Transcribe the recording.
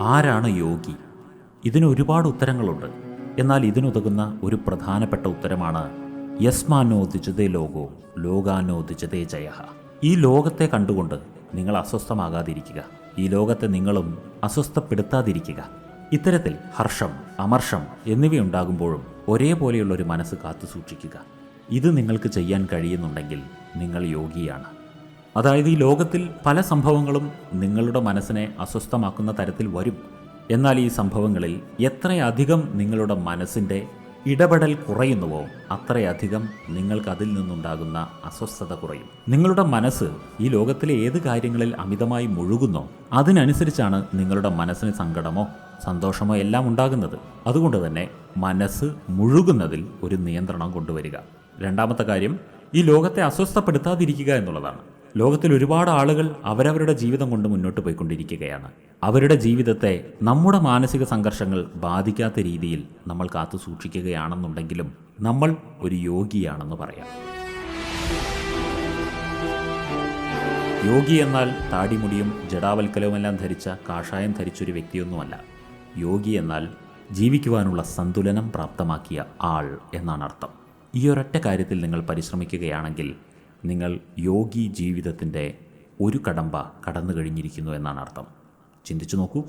ആരാണ് യോഗി? ഇതിന് ഒരുപാട് ഉത്തരങ്ങളുണ്ട്. എന്നാൽ ഇതിനുതകുന്ന ഒരു പ്രധാനപ്പെട്ട ഉത്തരമാണ് യസ്മാനോദിജതേ ലോകോ ലോകാനോദിജതേ ജയ. ഈ ലോകത്തെ കണ്ടുകൊണ്ട് നിങ്ങൾ അസ്വസ്ഥമാകാതിരിക്കുക. ഈ ലോകത്തെ നിങ്ങളും അസ്വസ്ഥപ്പെടുത്താതിരിക്കുക. ഇത്തരത്തിൽ ഹർഷം അമർഷം എന്നിവയുണ്ടാകുമ്പോഴും ഒരേപോലെയുള്ള ഒരു മനസ്സ് കാത്തു സൂക്ഷിക്കുക ഇത് നിങ്ങൾക്ക് ചെയ്യാൻ കഴിയുന്നുണ്ടെങ്കിൽ നിങ്ങൾ യോഗിയാണ്. അതായത് ഈ ലോകത്തിൽ പല സംഭവങ്ങളും നിങ്ങളുടെ മനസ്സിനെ അസ്വസ്ഥമാക്കുന്ന തരത്തിൽ വരും. എന്നാൽ ഈ സംഭവങ്ങളിൽ എത്രയധികം നിങ്ങളുടെ മനസ്സിന്റെ ഇടപെടൽ കുറയുന്നുവോ അത്രയധികം നിങ്ങൾക്ക് അതിൽ നിന്നുണ്ടാകുന്ന അസ്വസ്ഥത കുറയും. നിങ്ങളുടെ മനസ്സ് ഈ ലോകത്തിലെ ഏത് കാര്യങ്ങളിൽ അമിതമായി മുഴുകുന്നോ അതിനനുസരിച്ചാണ് നിങ്ങളുടെ മനസ്സിന് സങ്കടമോ സന്തോഷമോ എല്ലാം ഉണ്ടാകുന്നത്. അതുകൊണ്ട് തന്നെ മനസ്സ് മുഴുകുന്നതിൽ ഒരു നിയന്ത്രണം കൊണ്ടുവരിക. രണ്ടാമത്തെ കാര്യം ഈ ലോകത്തെ അസ്വസ്ഥപ്പെടുത്താതിരിക്കുക എന്നുള്ളതാണ്. ലോകത്തിൽ ഒരുപാട് ആളുകൾ അവരവരുടെ ജീവിതം കൊണ്ട് മുന്നോട്ട് പോയിക്കൊണ്ടിരിക്കുകയാണ്. അവരുടെ ജീവിതത്തെ നമ്മുടെ മാനസിക സംഘർഷങ്ങൾ ബാധിക്കാത്ത രീതിയിൽ നമ്മൾ കാത്തു സൂക്ഷിക്കുകയാണെന്നുണ്ടെങ്കിലും നമ്മൾ ഒരു യോഗിയാണെന്ന് പറയാം. യോഗി എന്നാൽ താടിമുടിയും ജടാവൽക്കലവുമെല്ലാം ധരിച്ച കാഷായം ധരിച്ചൊരു വ്യക്തിയൊന്നുമല്ല. യോഗി എന്നാൽ ജീവിക്കുവാനുള്ള സന്തുലനം പ്രാപ്തമാക്കിയ ആൾ എന്നാണ് അർത്ഥം. ഈ ഒരൊറ്റ കാര്യത്തിൽ നിങ്ങൾ പരിശ്രമിക്കുകയാണെങ്കിൽ നിങ്ങൾ യോഗി ജീവിതത്തിന്റെ ഒരു കടമ്പ കടന്നു കഴിഞ്ഞിരിക്കുന്നു എന്നാണ് അർത്ഥം. ചിന്തിച്ചു നോക്കൂ.